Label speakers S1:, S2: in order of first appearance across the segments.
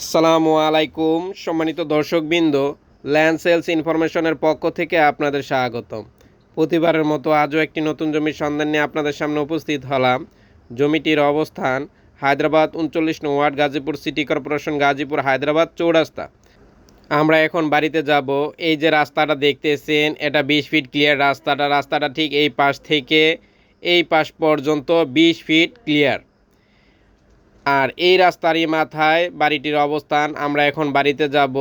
S1: আসসালামু আলাইকুম, সম্মানিত দর্শকবৃন্দ ল্যান্ড সেলস ইনফরমেশনের পক্ষ থেকে আপনাদের স্বাগতম। প্রতিবারের মতো আজও একটি নতুন জমির সন্ধান নিয়ে আপনাদের সামনে উপস্থিত হলাম। জমিটির অবস্থান হায়দ্রাবাদ উনচল্লিশ নং ward, Gazipur city corporation, Gazipur Hyderabad চৌরাস্তা। আমরা এখন বাড়িতে যাব। এই যে রাস্তাটা দেখতেছেন, এটা বিশ ফিট ক্লিয়ার রাস্তাটা। রাস্তাটা ঠিক এই পাশ থেকে এই পাশ পর্যন্ত বিশ ফিট ক্লিয়ার আর এই রাস্তারই মাথায় বাড়িটির অবস্থান। আমরা এখন বাড়িতে যাব,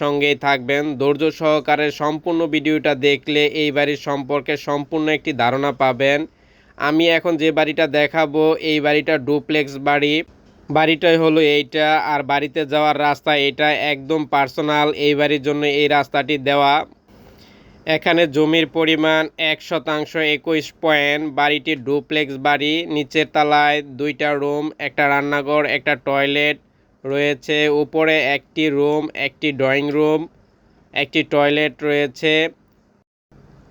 S1: সঙ্গেই থাকবেন। ধৈর্য সহকারে সম্পূর্ণ ভিডিওটা দেখলে এই বাড়ির সম্পর্কে সম্পূর্ণ একটি ধারণা পাবেন। আমি এখন যে বাড়িটা দেখাবো, এই বাড়িটা ডুপ্লেক্স বাড়ি। বাড়িটাই হলো এইটা, আর বাড়িতে যাওয়ার রাস্তা এটা একদম পার্সোনাল। এই বাড়ির জন্য এই রাস্তাটি দেওয়া। এখানে জমির পরিমাণ এক শতাংশ একুশ পয়েন্ট। বাড়িটি ডুপ্লেক্স বাড়ি। নিচের তলায় দুইটা রুম, একটা রান্নাঘর, একটা টয়লেট রয়েছে। উপরে একটি রুম, একটি ড্রয়িং রুম, একটি টয়লেট রয়েছে।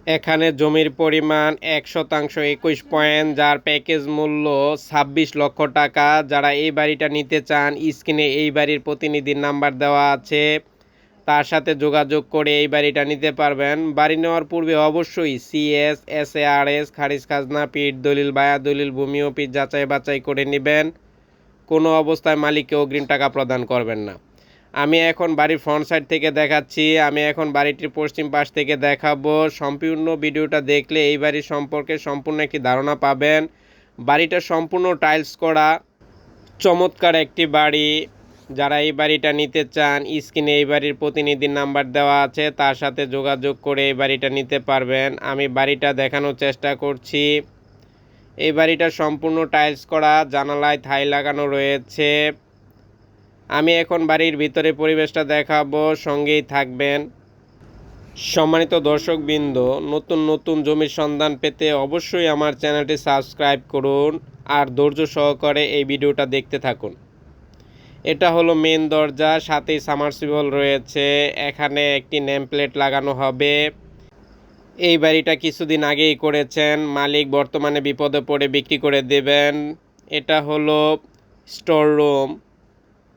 S1: এখানে জমির পরিমাণ এক শতাংশ একুশ পয়েন্ট, যার প্যাকেজ মূল্য ছাব্বিশ লক্ষ টাকা। যারা এই বাড়িটা নিতে চান, স্ক্রিনে এই বাড়ির প্রতিনিধির নাম্বার দেওয়া আছে। তার সাথে যোগাযোগ করে এই বাড়িটা নিতে পারবেন। বাড়ি নেওয়ার পূর্বে অবশ্যই CS S A R S খারিজ খাজনা, পিঠ দলিল, বায়া দলিল, ভূমি অফিস যাচাই বাছাই করে নেবেন। কোনো অবস্থায় মালিককে অগ্রিম টাকা প্রদান করবেন না। আমি এখন বাড়ির ফ্রন্ট সাইড থেকে দেখাচ্ছি। আমি এখন বাড়িটির পশ্চিম পাশ থেকে দেখাবো। সম্পূর্ণ ভিডিওটা দেখলে এই বাড়ির সম্পর্কে সম্পূর্ণ একটি ধারণা পাবেন। বাড়িটা সম্পূর্ণ টাইলস করা, চমৎকার একটি বাড়ি। যারা এই বাড়িটা নিতে চান, স্ক্রিনে এই বাড়ির প্রতিনিধির নাম্বার দেওয়া আছে, তার সাথে যোগাযোগ করে এই বাড়িটা নিতে পারবেন। আমি বাড়িটা দেখানোর চেষ্টা করছি। এই বাড়িটা সম্পূর্ণ টাইলস করা, জানালায় থাই লাগানো রয়েছে। আমি এখন বাড়ির ভিতরে পরিবেশটা দেখাবো, সঙ্গেই থাকবেন। সম্মানিত দর্শকবৃন্দ, নতুন নতুন জমির সন্ধান পেতে অবশ্যই আমার চ্যানেলটি সাবস্ক্রাইব করুন আর ধৈর্য সহকারে এই ভিডিওটা দেখতে থাকুন। এটা হলো মেন দরজা, সাথেই সামারসিবল রয়েছে। এখানে একটি নেম প্লেট লাগানো হবে। এই বাড়িটা কিছুদিন আগেই করেছেন। মালিক বর্তমানে বিপদে পড়ে বিক্রি করে দেবেন। এটা হলো স্টোর রুম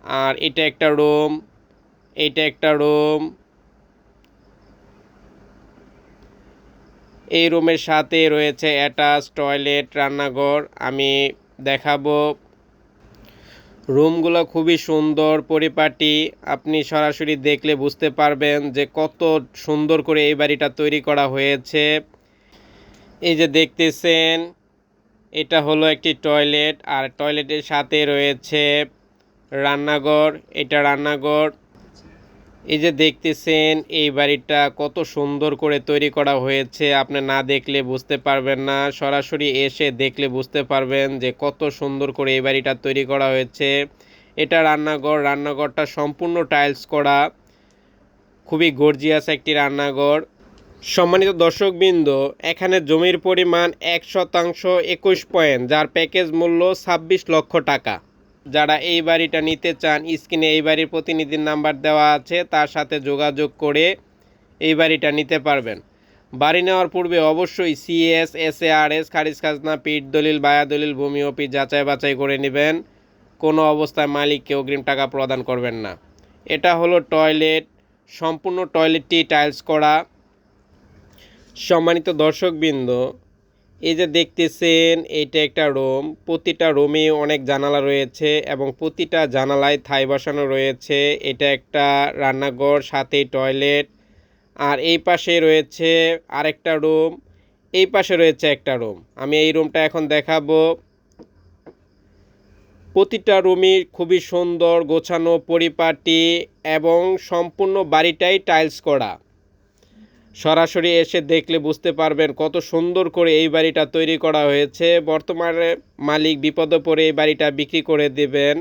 S1: আর এটা একটা রুম এটা একটা রুম এই রুমের সাথে রয়েছে অ্যাটাচ টয়লেট রান্নাঘর। আমি দেখাবো। রুমগুলো খুবই সুন্দর, পরিপাটি। আপনি সরাসরি দেখলে বুঝতে পারবেন যে কত সুন্দর করে এই বাড়িটা তৈরি করা হয়েছে। এই যে দেখতেছেন, এটা হলো একটি টয়লেট, আর টয়লেটের সাথে রয়েছে রান্নাঘর। এটা রান্নাঘর। এই যে দেখতেছেন, এই বাড়িটা কত সুন্দর করে তৈরি করা হয়েছে। আপনি না দেখলে বুঝতে পারবেন না, সরাসরি এসে দেখলে বুঝতে পারবেন যে কত সুন্দর করে এই বাড়িটা তৈরি করা হয়েছে। এটা রান্নাঘর, রান্নাঘরটা সম্পূর্ণ টাইলস করা। খুবই গর্জিয়াস একটি রান্নাঘর। সম্মানিত দর্শকবৃন্দ, এখানে জমির পরিমাণ এক শতাংশ একুশ পয়েন্ট, যার প্যাকেজ মূল্য ছাব্বিশ লক্ষ টাকা। যারা এই বাড়িটা নিতে চান, স্ক্রিনে এই বাড়ির প্রতিনিধির নাম্বার দেওয়া আছে, তার সাথে যোগাযোগ করে এই বাড়িটা নিতে পারবেন। বাড়ি নেওয়ার পূর্বে অবশ্যই CS S A R S খারিজ খাজনা, পিঠ দলিল, বায়া দলিল, ভূমি অফিস যাচাই বাছাই করে নেবেন। কোনো অবস্থায় মালিককে অগ্রিম টাকা প্রদান করবেন না। এটা হলো টয়লেট, সম্পূর্ণ টয়লেটটি টাইলস করা। সম্মানিত দর্শকবৃন্দ এই যে দেখতেছেন এইটা একটা রুম। প্রতিটা রুমে অনেক জানালা রয়েছে এবং প্রতিটা জানালায় থাই বসানো রয়েছে। এটা একটা রান্নাঘর, সাথে টয়লেট। আর এই পাশে রয়েছে আরেকটা রুম। এই পাশে রয়েছে একটা রুম। আমি এই রুমটা এখন দেখাবো। প্রতিটা রুমই খুবই সুন্দর, গোছানো, পরিপাটি এবং সম্পূর্ণ বাড়িটাই টাইলস করা। সরাসরি এসে দেখলে বুঝতে পারবেন কত সুন্দর করে এই বাড়িটা তৈরি করা হয়েছে। বর্তমানে মালিক বিপদে পড়ে এই বাড়িটা বিক্রি করে দেবেন।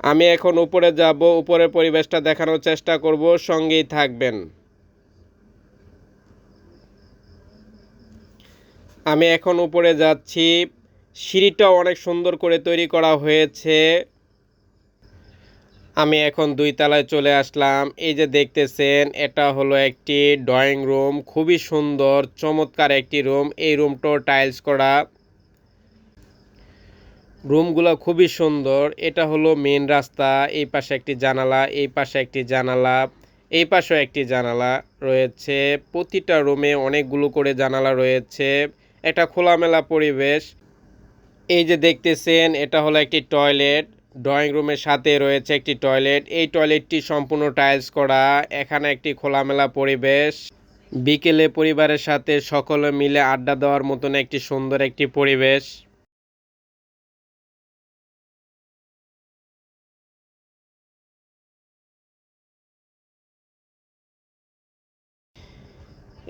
S1: আমি এখন উপরে যাব, উপরের পরিবেশটা দেখানোর চেষ্টা করব, সঙ্গেই থাকবেন। আমি এখন উপরে যাচ্ছি। সিঁড়িটাও অনেক সুন্দর করে তৈরি করা হয়েছে। আমি এখন দুই তলায় চলে আসলাম। এই যে দেখতেছেন, এটা হলো একটি ড্রয়িং রুম খুবই সুন্দর, চমৎকার একটি রুম এই রুমটাও টাইলস করা। রুমগুলো খুবই সুন্দর। এটা হলো মেন রাস্তা, এই পাশে একটি জানালা, এই পাশে একটি জানালা, এই পাশেও একটি জানালা রয়েছে। প্রতিটা রুমে অনেকগুলো করে জানালা রয়েছে। এটা খোলামেলা পরিবেশ। এই যে দেখতেছেন, এটা হলো একটি টয়লেট ড্রয়িং রুমের সাথে রয়েছে একটি টয়লেট এই টয়লেটটি সম্পূর্ণ টাইলস করা। এখানে একটি খোলামেলা পরিবেশ। বিকেলে পরিবারের সাথে সকলে মিলে আড্ডা দেওয়ার মতন একটি সুন্দর একটি পরিবেশ।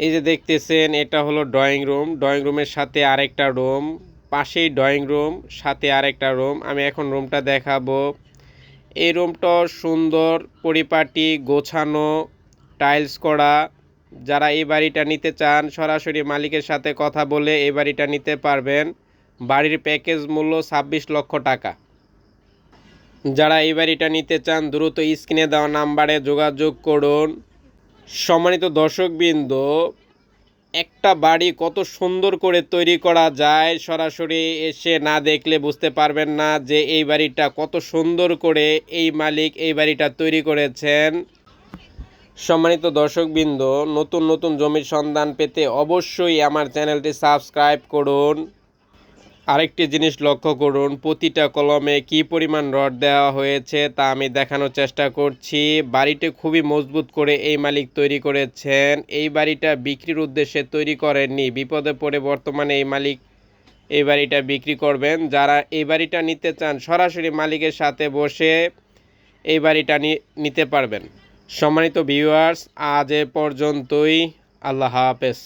S1: এই যে দেখতেছেন, এটা হলো ড্রয়িং রুম ড্রয়িং রুমের সাথে আরেকটা রুম পাশেই ড্রয়িং রুম সাথে আরেকটা রুম আমি এখন রুমটা দেখাবো। এই রুমটা সুন্দর, পরিপাটি, গোছানো টাইলস করা। যারা এই বাড়িটা নিতে চান, সরাসরি মালিকের সাথে কথা বলে এই বাড়িটা নিতে পারবেন। বাড়ির প্যাকেজ মূল্য ছাব্বিশ লক্ষ টাকা। যারা এই বাড়িটা নিতে চান, দ্রুত স্ক্রিনে দেওয়া নাম্বারে যোগাযোগ করুন। সম্মানিত দর্শকবৃন্দ একটা বাড়ি কত সুন্দর করে তৈরি করা যায় সরাসরি এসে না দেখলে বুঝতে পারবেন না যে এই বাড়িটা কত সুন্দর করে এই মালিক এই বাড়িটা তৈরি করেছেন। সম্মানিত দর্শকবৃন্দ, নতুন নতুন জমির সন্ধান পেতে অবশ্যই আমার চ্যানেলটি সাবস্ক্রাইব করুন। আরেকটি জিনিস লক্ষ্য করুন, প্রতিটা কলমে কি পরিমাণ রড দেওয়া হয়েছে তা আমি দেখানোর চেষ্টা করছি। বাড়িটি খুবই মজবুত করে এই মালিক তৈরি করেছেন। এই বাড়িটা বিক্রির উদ্দেশ্যে তৈরি করেননি। বিপদে পড়ে বর্তমানে এই মালিক এই বাড়িটা বিক্রি করবেন। যারা এই বাড়িটা নিতে চান, সরাসরি মালিকের সাথে বসে এই বাড়িটা নিতে পারবেন। সম্মানিত ভিউয়ার্স, আজ এ পর্যন্তই। আল্লাহ হাফেজ।